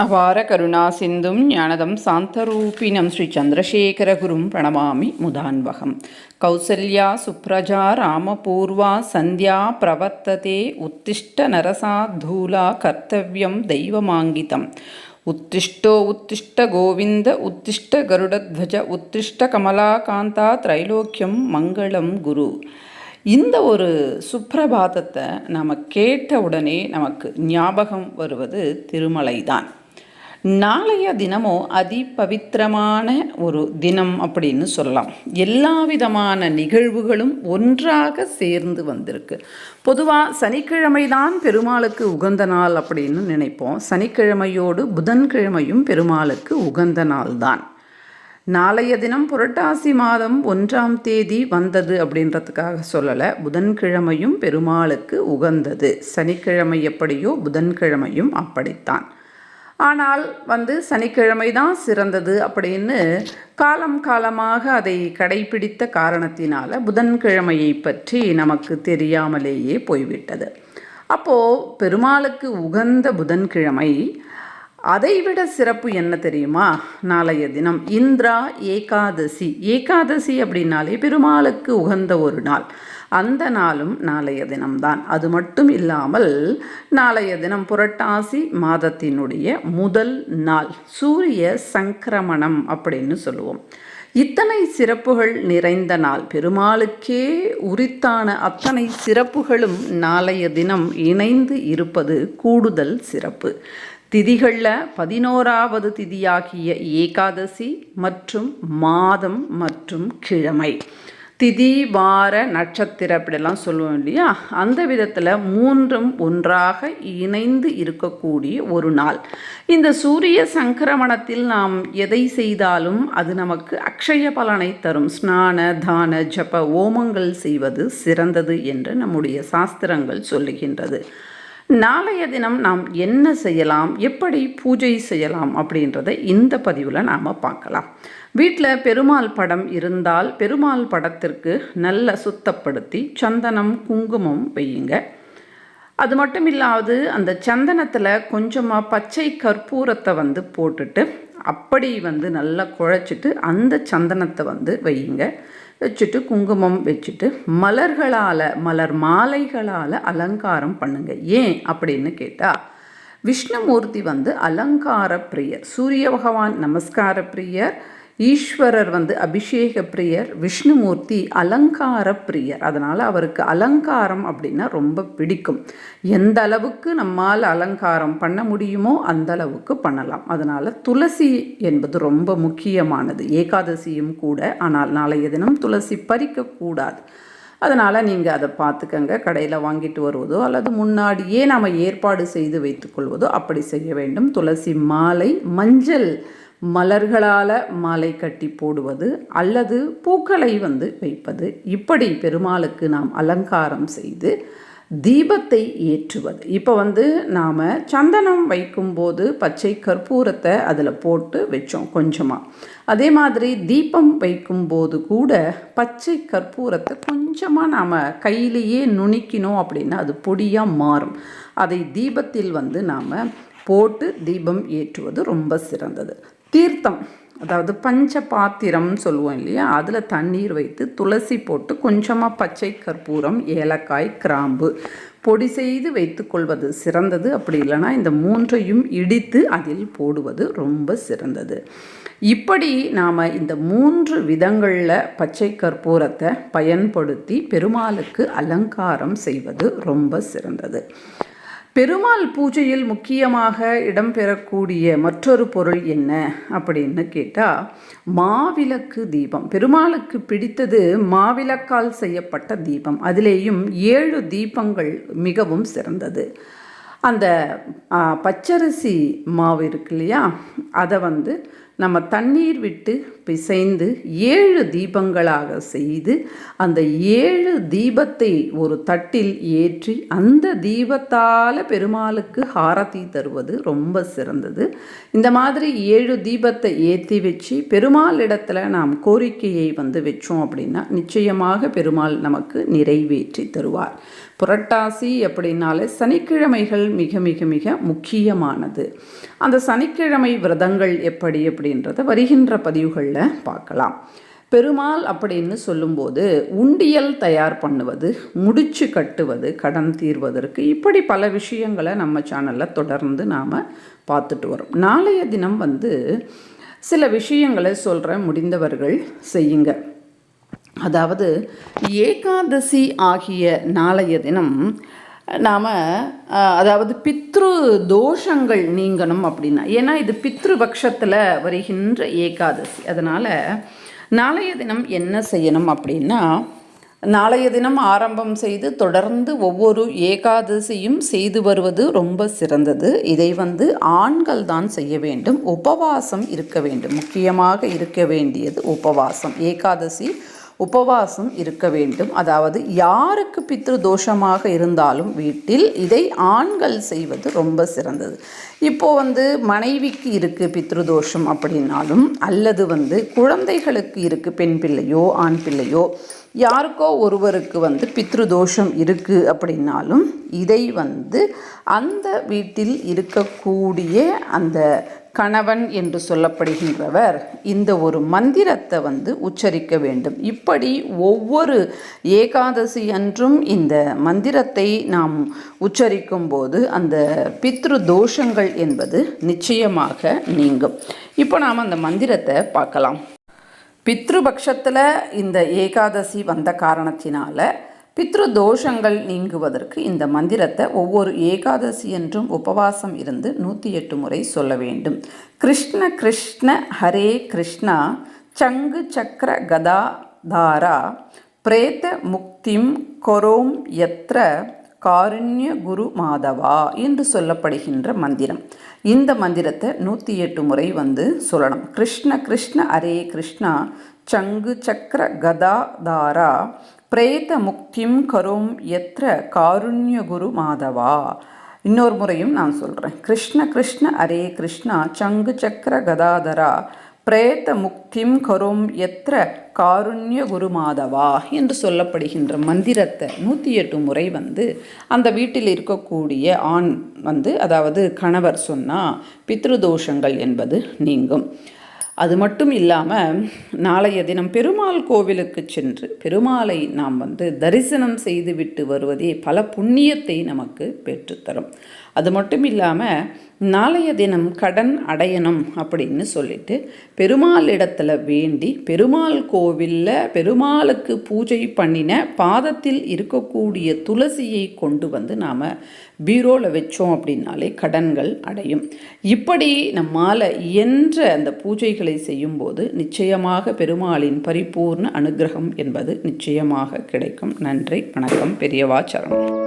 அபார கருணா சிந்தும் ஞானதம் சாந்தரூபிணம் ஸ்ரீ சந்திரசேகரகுரும் பிரணமாமி முதான்வகம். கௌசல்யா சுப்ரஜா ராமபூர்வா சந்தியா பிரவர்த்ததே உத்திஷ்ட நரசாத்தூலா கர்த்தவியம் தெய்வமாங்கிதம். உத்திஷ்டோ உத்திஷ்ட கோவிந்த உத்திஷ்ட கருடத்வஜ உத்திஷ்ட கமலாகாந்தா திரைலோக்கியம் மங்களம் குரு. இந்த ஒரு சுப்பிரபாதத்தை நாம் கேட்ட உடனே நமக்கு ஞாபகம் வருவது திருமலை தான் நாளைய தினமோ அதி பவித்திரமான ஒரு தினம் அப்படின்னு சொல்லலாம். எல்லா விதமான நிகழ்வுகளும் ஒன்றாக சேர்ந்து வந்திருக்கு. பொதுவாக சனிக்கிழமை தான் பெருமாளுக்கு உகந்த நாள் அப்படின்னு நினைப்போம். சனிக்கிழமையோடு புதன்கிழமையும் பெருமாளுக்கு உகந்த நாள் தான் நாளைய தினம் புரட்டாசி மாதம் ஒன்றாம் தேதி வந்தது அப்படின்றதுக்காக சொல்லலை. புதன்கிழமையும் பெருமாளுக்கு உகந்தது. சனிக்கிழமை எப்படியோ புதன்கிழமையும் அப்படித்தான். ஆனால் வந்து சனிக்கிழமை தான் சிறந்தது அப்படின்னு காலம் காலமாக அதை கடைபிடித்த காரணத்தினால புதன்கிழமையை பற்றி நமக்கு தெரியாமலேயே போய்விட்டது. அப்போது பெருமாளுக்கு உகந்த புதன்கிழமை அதைவிட சிறப்பு என்ன தெரியுமா? நாளைய தினம் இந்திரா ஏகாதசி. ஏகாதசி அப்படின்னாலே பெருமாளுக்கு உகந்த ஒரு நாள். அந்த நாளும் நாளைய தினம்தான். அது மட்டும் இல்லாமல் நாளைய தினம் புரட்டாசி மாதத்தினுடைய முதல் நாள் சூரிய சங்கிரமணம் அப்படின்னு சொல்லுவோம். இத்தனை சிறப்புகள் நிறைந்த நாள். பெருமாளுக்கே உரித்தான அத்தனை சிறப்புகளும் நாளைய தினம் இணைந்து இருப்பது கூடுதல் சிறப்பு. திதிகளில் பதினோராவது திதியாகிய ஏகாதசி மற்றும் மாதம் மற்றும் கிழமை. திதி வார நட்சத்திர அப்படிலாம் சொல்லுவோம் இல்லையா? அந்த விதத்தில் மூன்றும் ஒன்றாக இணைந்து இருக்கக்கூடிய ஒரு நாள். இந்த சூரிய சங்கிரமணத்தில் நாம் எதை செய்தாலும் அது நமக்கு அக்ஷய பலனை தரும். ஸ்நான தான ஜப ஓமங்கள் செய்வது சிறந்தது என்று நம்முடைய சாஸ்திரங்கள் சொல்லுகின்றது. நாளைய தினம் நாம் என்ன செய்யலாம்? எப்படி பூஜை செய்யலாம்? அப்படின்றத இந்த பதிவில் நாம் பார்க்கலாம். வீட்டில் பெருமாள் படம் இருந்தால் பெருமாள் படத்திற்கு நல்ல சுத்தப்படுத்தி சந்தனம் குங்குமம் வையுங்க. அது மட்டும் இல்லாது அந்த சந்தனத்தில் கொஞ்சமாக பச்சை கற்பூரத்தை வந்து போட்டுட்டு அப்படி வந்து நல்லா குழைச்சிட்டு அந்த சந்தனத்தை வந்து வையுங்க. வச்சுட்டு குங்குமம் வச்சுட்டு மலர்களால் மலர் மாலைகளால் அலங்காரம் பண்ணுங்க. ஏன் அப்படின்னு கேட்டால் விஷ்ணுமூர்த்தி வந்து அலங்கார பிரியர் சூரிய பகவான் நமஸ்கார பிரியர் ஈஸ்வரர் வந்து அபிஷேக பிரியர் விஷ்ணுமூர்த்தி அலங்கார பிரியர். அதனால் அவருக்கு அலங்காரம் அப்படின்னா ரொம்ப பிடிக்கும். எந்த அளவுக்கு நம்மால் அலங்காரம் பண்ண முடியுமோ அந்த அளவுக்கு பண்ணலாம். அதனால் துளசி என்பது ரொம்ப முக்கியமானது. ஏகாதசியும் கூட ஆனால் நாளைய தினம் துளசி பறிக்கக்கூடாது அதனால் நீங்கள் அதை பார்த்துக்கங்க. கடையில் வாங்கிட்டு வருவதோ அல்லது முன்னாடியே நாம் ஏற்பாடு செய்து வைத்துக்கொள்வதோ அப்படி செய்ய வேண்டும். துளசி மாலை மஞ்சள் மலர்களால் மாலை கட்டி போடுவது அல்லது பூக்களை வந்து வைப்பது. இப்படி பெருமாளுக்கு நாம் அலங்காரம் செய்து தீபத்தை ஏற்றுவது. இப்போ வந்து நாம் சந்தனம் வைக்கும்போது பச்சை கற்பூரத்தை அதில் போட்டு வச்சோம் கொஞ்சமாக அதே மாதிரி தீபம் வைக்கும்போது கூட பச்சை கற்பூரத்தை கொஞ்சமாக நாம் கையிலேயே நுணுக்கினோம் அப்படின்னா அது பொடியாக மாறும். அதை தீபத்தில் வந்து நாம் போட்டு தீபம் ஏற்றுவது ரொம்ப சிறந்தது. தீர்த்தம் அதாவது பஞ்ச பாத்திரம் சொல்லுவோம் இல்லையா? அதில் தண்ணீர் வைத்து துளசி போட்டு கொஞ்சமாக பச்சை கற்பூரம் ஏலக்காய் கிராம்பு பொடி செய்து வைத்துக்கொள்வது சிறந்தது. அப்படி இல்லைனா இந்த மூன்றையும் இடித்து அதில் போடுவது ரொம்ப சிறந்தது. இப்படி நாம் இந்த மூன்று விதங்களில் பச்சை கற்பூரத்தை பயன்படுத்தி பெருமாளுக்கு அலங்காரம் செய்வது ரொம்ப சிறந்தது. பெருமாள் பூஜையில் முக்கியமாக இடம்பெறக்கூடிய மற்றொரு பொருள் என்ன அப்படின்னு கேட்டால் மாவிளக்கு தீபம். பெருமாளுக்கு பிடித்தது மாவிளக்கால் செய்யப்பட்ட தீபம். அதிலேயும் ஏழு தீபங்கள் மிகவும் சிறந்தது. அந்த பச்சரிசி மாவு இருக்கு இல்லையா? அதை வந்து நம்ம தண்ணீர் விட்டு பிசைந்து ஏழு தீபங்களாக செய்து அந்த ஏழு தீபத்தை ஒரு தட்டில் ஏற்றி அந்த தீபத்தால் பெருமாளுக்கு ஹாரதி தருவது ரொம்ப சிறந்தது. இந்த மாதிரி ஏழு தீபத்தை ஏற்றி வச்சு பெருமாள் இடத்துல நாம் கோரிக்கையை வந்து வச்சோம் அப்படின்னா நிச்சயமாக பெருமாள் நமக்கு நிறைவேற்றி தருவார். புரட்டாசி அப்படின்னாலே சனிக்கிழமைகள் மிக மிக மிக முக்கியமானது. அந்த சனிக்கிழமை விரதங்கள் எப்படி அப்படின்றத வருகின்ற பதிவுகளில் பார்க்கலாம். பெருமாள் அப்படின்னு சொல்லும்போது உண்டியல் தயார் பண்ணுவது முடிச்சு கட்டுவது கடன் தீர்வதற்கு இப்படி பல விஷயங்களை நம்ம சேனலில் தொடர்ந்து நாம் பார்த்துட்டு வரோம். நாளைய தினம் வந்து சில விஷயங்களை சொல்கிறேன் முடிந்தவர்கள் செய்யுங்க. அதாவது ஏகாதசி ஆகிய நாளைய தினம் நாம் அதாவது பித்ரு தோஷங்கள் நீங்கணும் அப்படின்னா ஏன்னா இது பித்ரு பட்சத்தில் வருகின்ற ஏகாதசி. அதனால் நாளைய தினம் என்ன செய்யணும் அப்படின்னா நாளைய தினம் ஆரம்பம் செய்து தொடர்ந்து ஒவ்வொரு ஏகாதசியும் செய்து வருவது ரொம்ப சிறந்தது. இதை வந்து ஆண்கள் தான் செய்ய வேண்டும். உபவாசம் இருக்க வேண்டும். முக்கியமாக இருக்க வேண்டியது உபவாசம். ஏகாதசி உபவாசம் இருக்க வேண்டும். அதாவது யாருக்கு பித்ரு தோஷமாக இருந்தாலும் வீட்டில் இதை ஆண்கள் செய்வது ரொம்ப சிறந்தது. இப்போது வந்து மனைவிக்கு இருக்குது பித்ரு தோஷம் அப்படின்னாலும் அல்லது வந்து குழந்தைகளுக்கு இருக்குது பெண் பிள்ளையோ ஆண் பிள்ளையோ யாருக்கோ ஒருவருக்கு வந்து பித்ருதோஷம் இருக்குது அப்படின்னாலும் இதை வந்து அந்த வீட்டில் இருக்கக்கூடிய அந்த கணவன் என்று சொல்லப்படுகின்றவர் இந்த ஒரு மந்திரத்தை வந்து உச்சரிக்க வேண்டும். இப்படி ஒவ்வொரு ஏகாதசி அன்றும் இந்த மந்திரத்தை நாம் உச்சரிக்கும் போது அந்த பித்ரு தோஷங்கள் என்பது நிச்சயமாக நீங்கும். இப்போ நாம் அந்த மந்திரத்தை பார்க்கலாம். பித்ருபக்ஷத்தில் இந்த ஏகாதசி வந்த காரணத்தினால பித்ரு தோஷங்கள் நீங்குவதற்கு இந்த மந்திரத்தை ஒவ்வொரு ஏகாதசி என்றும் உபவாசம் இருந்து நூற்றி எட்டு முறை சொல்ல வேண்டும். கிருஷ்ண கிருஷ்ண ஹரே கிருஷ்ணா சங்கு சக்கர கதாதாரா பிரேத முக்திம் கொரோம் எத்திர காருண்ய குரு மாதவா என்று சொல்லப்படுகின்ற மந்திரம். இந்த மந்திரத்தை நூற்றி எட்டு முறை வந்து சொல்லணும். கிருஷ்ண கிருஷ்ண அரே கிருஷ்ணா சங்கு சக்கர கதா தாரா பிரேத முக்திம் கரும் எத்திர காருண்ய குரு மாதவா. இன்னொரு முறையும் நான் சொல்கிறேன் கிருஷ்ண கிருஷ்ண அரே கிருஷ்ணா சங்கு சக்கர கதாதரா. பிரேத முக்திம் கரும் எத்திர காருண்ய குரு மாதவா என்று சொல்லப்படுகின்ற மந்திரத்தை நூற்றி எட்டு முறை வந்து அந்த வீட்டில் இருக்கக்கூடிய ஆண் வந்து அதாவது கணவர் சொன்னால் பித்ருதோஷங்கள் என்பது நீங்கும். அது மட்டும் இல்லாமல் நாளைய தினம் பெருமாள் கோவிலுக்கு சென்று பெருமாளை நாம் வந்து தரிசனம் செய்துவிட்டு வருவதே பல புண்ணியத்தை நமக்கு பெற்றுத்தரும். அது மட்டும் இல்லாமல் நாளைய தினம் கடன் அடையணும் அப்படின்னு சொல்லிட்டு பெருமாள் இடத்துல வேண்டி பெருமாள் கோவிலில் பெருமாளுக்கு பூஜை பண்ணின பாதத்தில் இருக்கக்கூடிய துளசியை கொண்டு வந்து நாம் பீரோவில் வச்சோம் அப்படின்னாலே கடன்கள் அடையும். இப்படி நம்மால் இயன்ற அந்த பூஜைகளை செய்யும்போது நிச்சயமாக பெருமாளின் பரிபூர்ண அனுகிரகம் என்பது நிச்சயமாக கிடைக்கும். நன்றி வணக்கம் பெரியவா சரணம்.